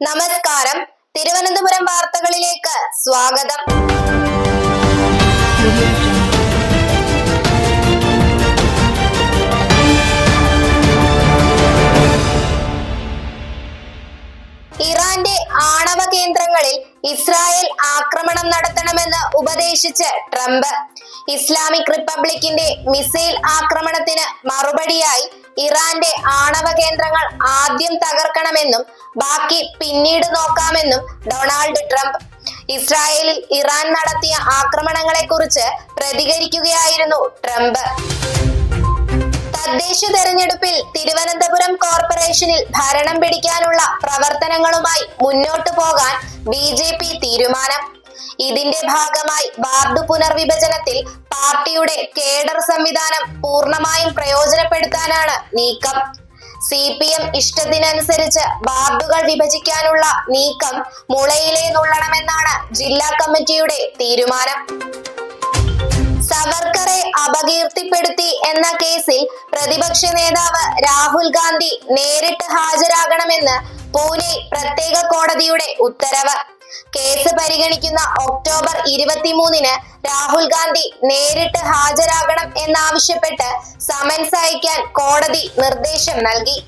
നമസ്കാരം. തിരുവനന്തപുരം വാർത്തകളിലേക്ക് സ്വാഗതം. ഇറാന്റെ ആണവ കേന്ദ്രങ്ങളിൽ ഇസ്രായേൽ ആക്രമണം നടത്തണമെന്ന് ഉപദേശിച്ച് ട്രംപ്. ഇസ്ലാമിക് റിപ്പബ്ലിക്കിന്റെ മിസൈൽ ആക്രമണത്തിന് മറുപടിയായി ഇറാന്റെ ആണവ കേന്ദ്രങ്ങൾ ആദ്യം തകർക്കണമെന്നും ബാക്കി പിന്നീട് നോക്കാമെന്നും ഡൊണാൾഡ് ട്രംപ്. ഇസ്രായേലിൽ ഇറാൻ നടത്തിയ ആക്രമണങ്ങളെ കുറിച്ച് പ്രതികരിക്കുകയായിരുന്നു ട്രംപ്. തദ്ദേശ തെരഞ്ഞെടുപ്പിൽ തിരുവനന്തപുരം കോർപ്പറേഷനിൽ ഭരണം പിടിക്കാനുള്ള പ്രവർത്തനങ്ങളുമായി മുന്നോട്ടു പോകാൻ ബി ജെ പി തീരുമാനം. ഇതിന്റെ ഭാഗമായി വാർഡ് പുനർവിഭജനത്തിൽ പാർട്ടിയുടെ കേഡർ സംവിധാനം പൂർണമായും പ്രയോജനപ്പെടുത്താനാണ് നീക്കം. സി പി എം ഇഷ്ടത്തിനനുസരിച്ച് വാർഡുകൾ വിഭജിക്കാനുള്ള നീക്കം മുളയിലേ നുള്ളണമെന്നാണ് ജില്ലാ കമ്മിറ്റിയുടെ തീരുമാനം. സവർക്കറെ അപകീർത്തിപ്പെടുത്തി എന്ന കേസിൽ പ്രതിപക്ഷ നേതാവ് രാഹുൽ ഗാന്ധി നേരിട്ട് ഹാജരാകണമെന്ന് പൂനെ പ്രത്യേക കോടതിയുടെ ഉത്തരവ്. കേസ് പരിഗണിക്കുന്ന ഒക്ടോബർ ഇരുപത്തിമൂന്നിന് രാഹുൽ ഗാന്ധി നേരിട്ട് ഹാജരാകണം എന്നാവശ്യപ്പെട്ട് സമൻസ് അയക്കാൻ കോടതി നിർദ്ദേശം നൽകി.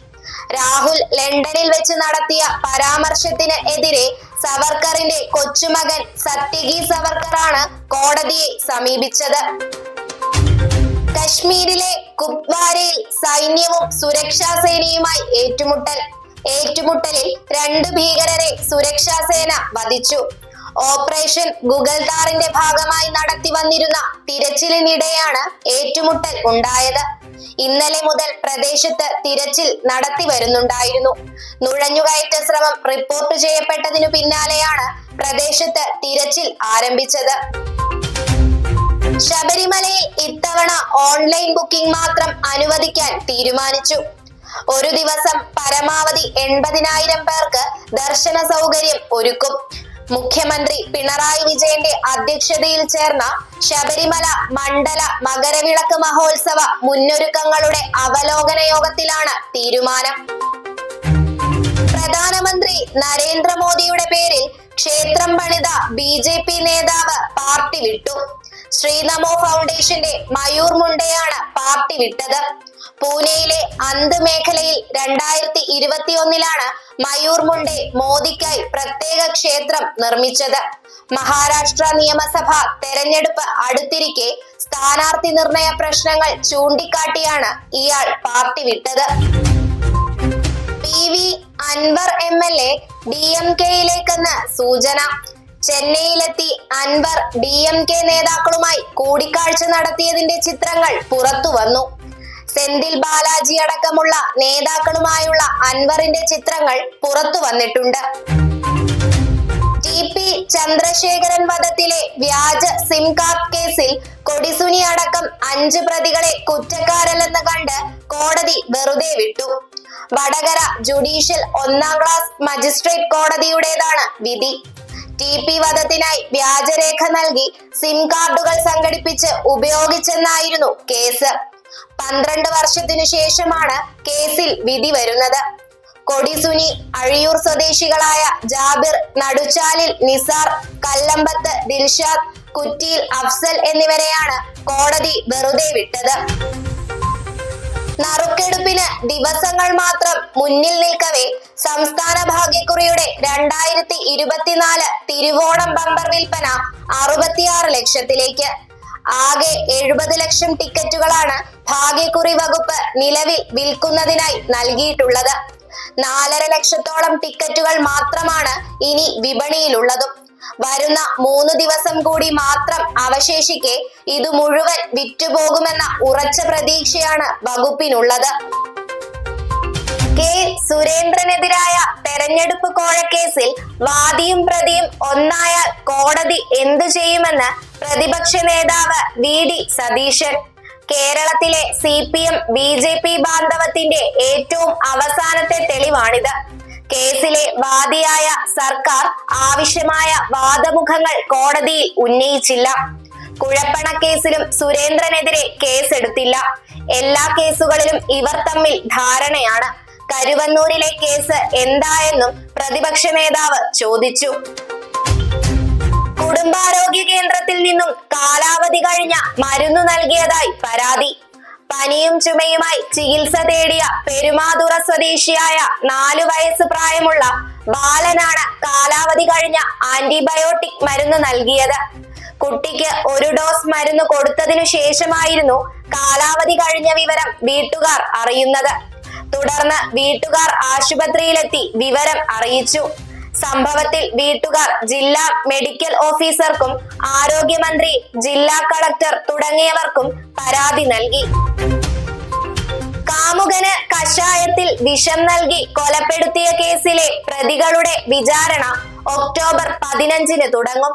രാഹുൽ ലണ്ടനിൽ വെച്ച് നടത്തിയ പരാമർശത്തിന് എതിരെ സവർക്കറിന്റെ കൊച്ചുമകൻ സത്യകി സവർക്കറാണ് കോടതിയെ സമീപിച്ചത്. കശ്മീരിലെ കുപ്വാരയിൽ സൈന്യവും സുരക്ഷാ സേനയുമായി ഏറ്റുമുട്ടൽ. ഏറ്റുമുട്ടലിൽ രണ്ട് ഭീകരരെ സുരക്ഷാ സേന വധിച്ചു. ഓപ്പറേഷൻ ഗുഗൽദാറിന്റെ ഭാഗമായി നടത്തി വന്നിരുന്ന തിരച്ചിലിനിടെയാണ് ഏറ്റുമുട്ടൽ ഉണ്ടായത്. ഇന്നലെ മുതൽ പ്രദേശത്ത് തിരച്ചിൽ നടത്തി വരുന്നുണ്ടായിരുന്നു. നുഴഞ്ഞുകയറ്റ ശ്രമം റിപ്പോർട്ട് ചെയ്യപ്പെട്ടതിനു പിന്നാലെയാണ് പ്രദേശത്ത് തിരച്ചിൽ ആരംഭിച്ചത്. ശബരിമലയിൽ ഇത്തവണ ഓൺലൈൻ ബുക്കിംഗ് മാത്രം അനുവദിക്കാൻ തീരുമാനിച്ചു. ഒരു ദിവസം പരമാവധി എൺപതിനായിരം പേർക്ക് ദർശന സൗകര്യം ഒരുക്കും. മുഖ്യമന്ത്രി പിണറായി വിജയന്റെ അധ്യക്ഷതയിൽ ചേർന്ന ശബരിമല മണ്ഡല മകരവിളക്ക് മഹോത്സവ മുന്നൊരുക്കങ്ങളുടെ അവലോകന യോഗത്തിലാണ് തീരുമാനം. പ്രധാനമന്ത്രി നരേന്ദ്രമോദിയുടെ പേരിൽ ക്ഷേത്രം പണിത ബി ജെ പി നേതാവ് പാർട്ടി വിട്ടു. ശ്രീനമോ ഫൗണ്ടേഷന്റെ മയൂർ മുണ്ടയാണ് പാർട്ടി വിട്ടത്. പൂനെയിലെ അന്ത് മേഖലയിൽ രണ്ടായിരത്തി ഇരുപത്തിയൊന്നിലാണ് മയൂർ മുണ്ടെ മോദിക്കായി പ്രത്യേക ക്ഷേത്രം നിർമ്മിച്ചത്. മഹാരാഷ്ട്ര നിയമസഭ തെരഞ്ഞെടുപ്പ് അടുത്തിരിക്കെ സ്ഥാനാർത്ഥി നിർണയ പ്രശ്നങ്ങൾ ചൂണ്ടിക്കാട്ടിയാണ് ഇയാൾ പാർട്ടി വിട്ടത്. P V Anvar M L A D M കെയിലേക്കെന്ന് സൂചന. ചെന്നൈയിലെത്തി അൻവർ ഡി എം കെ നേതാക്കളുമായി കൂടിക്കാഴ്ച നടത്തിയതിന്റെ ചിത്രങ്ങൾ പുറത്തു വന്നു സെന്തിൽ ബാലാജി അടക്കമുള്ള നേതാക്കളുമായുള്ള അൻവറിന്റെ ചിത്രങ്ങൾ പുറത്തു വന്നിട്ടുണ്ട്. ടി പി ചന്ദ്രശേഖരൻ വധത്തിലെ വ്യാജ സിം കാർഡ് കേസിൽ കൊടിസുനി അടക്കം അഞ്ച് പ്രതികളെ കുറ്റക്കാരല്ലെന്ന് കണ്ട് കോടതി വെറുതെ വിട്ടു. വടകര ജുഡീഷ്യൽ ഒന്നാം ക്ലാസ് മജിസ്ട്രേറ്റ് കോടതിയുടേതാണ് വിധി. ടി പി വധത്തിനായി വ്യാജരേഖ നൽകി സിം കാർഡുകൾ സംഘടിപ്പിച്ച് ഉപയോഗിച്ചെന്നായിരുന്നു കേസ്. പന്ത്രണ്ട് വർഷത്തിനു ശേഷമാണ് കേസിൽ വിധി വരുന്നത്. കൊടിസുനി അഴിയൂർ സ്വദേശികളായ ജാബിർ നടുച്ചാലിൽ നിസാർ കല്ലമ്പത്ത് ദിൽഷാദ് കുറ്റിയിൽ അഫ്സൽ എന്നിവരെയാണ് കോടതി വെറുതെ വിട്ടത്. നറുക്കെടുപ്പിന് ദിവസങ്ങൾ മാത്രം മുന്നിൽ നിൽക്കവേ സംസ്ഥാന ഭാഗ്യക്കുറിയുടെ രണ്ടായിരത്തി ഇരുപത്തിനാല് തിരുവോണം ബമ്പർ വിൽപ്പന അറുപത്തിയാറ് ലക്ഷത്തിലേക്ക്. ആകെ എഴുപത് ലക്ഷം ടിക്കറ്റുകളാണ് ഭാഗ്യക്കുറി വകുപ്പ് നിലവിൽ വിൽക്കുന്നതിനായി നൽകിയിട്ടുള്ളത്. നാലര ലക്ഷത്തോളം ടിക്കറ്റുകൾ മാത്രമാണ് ഇനി വിപണിയിലുള്ളതും. വരുന്ന മൂന്ന് ദിവസം കൂടി മാത്രം അവശേഷിക്കെ ഇത് മുഴുവൻ വിറ്റുപോകുമെന്ന ഉറച്ച പ്രതീക്ഷയാണ് വകുപ്പിനുള്ളത്. കെ സുരേന്ദ്രനെതിരായ തെരഞ്ഞെടുപ്പ് കോഴക്കേസിൽ വാദിയും പ്രതിയും ഒന്നായാൽ കോടതി എന്തു ചെയ്യുമെന്ന് പ്രതിപക്ഷ നേതാവ് വി ഡി സതീശൻ. കേരളത്തിലെ C P M B J P ബാന്ധവത്തിന്റെ ഏറ്റവും അവസാനത്തെ തെളിവാണിത്. കേസിലെ വാദിയായ സർക്കാർ ആവശ്യമായ വാദമുഖങ്ങൾ കോടതിയിൽ ഉന്നയിച്ചില്ല. കുഴപ്പണക്കേസിലും സുരേന്ദ്രനെതിരെ കേസെടുത്തില്ല. എല്ലാ കേസുകളിലും ഇവർ തമ്മിൽ ധാരണയാണ്. കരുവന്നൂരിലെ കേസ് എന്തായെന്നും പ്രതിപക്ഷ നേതാവ് ചോദിച്ചു. കുടുംബാരോഗ്യ കേന്ദ്രത്തിൽ നിന്നും കാലാവധി കഴിഞ്ഞ മരുന്ന് നൽകിയതായി പരാതി. പനിയും ചുമയുമായി ചികിത്സ തേടിയ പെരുമാതുറ സ്വദേശിയായ നാലു വയസ്സ് പ്രായമുള്ള ബാലനാണ് കാലാവധി കഴിഞ്ഞ ആന്റിബയോട്ടിക് മരുന്ന് നൽകിയത്. കുട്ടിക്ക് ഒരു ഡോസ് മരുന്ന് കൊടുത്തതിനു ശേഷമായിരുന്നു കാലാവധി കഴിഞ്ഞ വിവരം വീട്ടുകാർ അറിയുന്നത്. തുടർന്ന് വീട്ടുകാർ ആശുപത്രിയിലെത്തി വിവരം അറിയിച്ചു. സംഭവത്തിൽ വീട്ടുകാർ ജില്ലാ മെഡിക്കൽ ഓഫീസർക്കും ആരോഗ്യമന്ത്രി ജില്ലാ കളക്ടർ തുടങ്ങിയവർക്കും പരാതി നൽകി. കാമുകന് കഷായത്തിൽ വിഷം നൽകി കൊലപ്പെടുത്തിയ കേസിലെ പ്രതികളുടെ വിചാരണ ഒക്ടോബർ പതിനഞ്ചിന് തുടങ്ങും.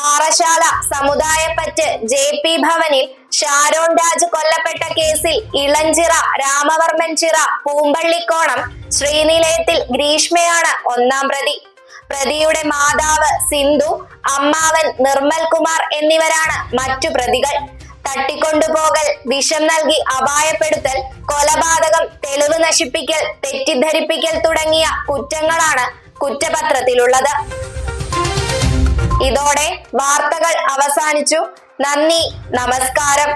പാറശാല സമുദായപ്പറ്റ് ജെ പി ഭവനിൽ ഷാരോൺ രാജ് കൊല്ലപ്പെട്ട കേസിൽ ഇളഞ്ചിറ രാമവർമ്മൻ ചിറ പൂമ്പള്ളിക്കോണം ശ്രീനിലയത്തിൽ ഗ്രീഷ്മയാണ് ഒന്നാം പ്രതി. പ്രതിയുടെ മാതാവ് സിന്ധു അമ്മാവൻ നിർമ്മൽ കുമാർ എന്നിവരാണ് മറ്റു പ്രതികൾ. തട്ടിക്കൊണ്ടുപോകൽ വിഷം നൽകി അപായപ്പെടുത്തൽ കൊലപാതകം തെളിവ് നശിപ്പിക്കൽ തെറ്റിദ്ധരിപ്പിക്കൽ തുടങ്ങിയ കുറ്റങ്ങളാണ് കുറ്റപത്രത്തിലുള്ളത്. ഇതോടെ വാർത്തകൾ അവസാനിച്ചു. നന്ദി നമസ്കാരം.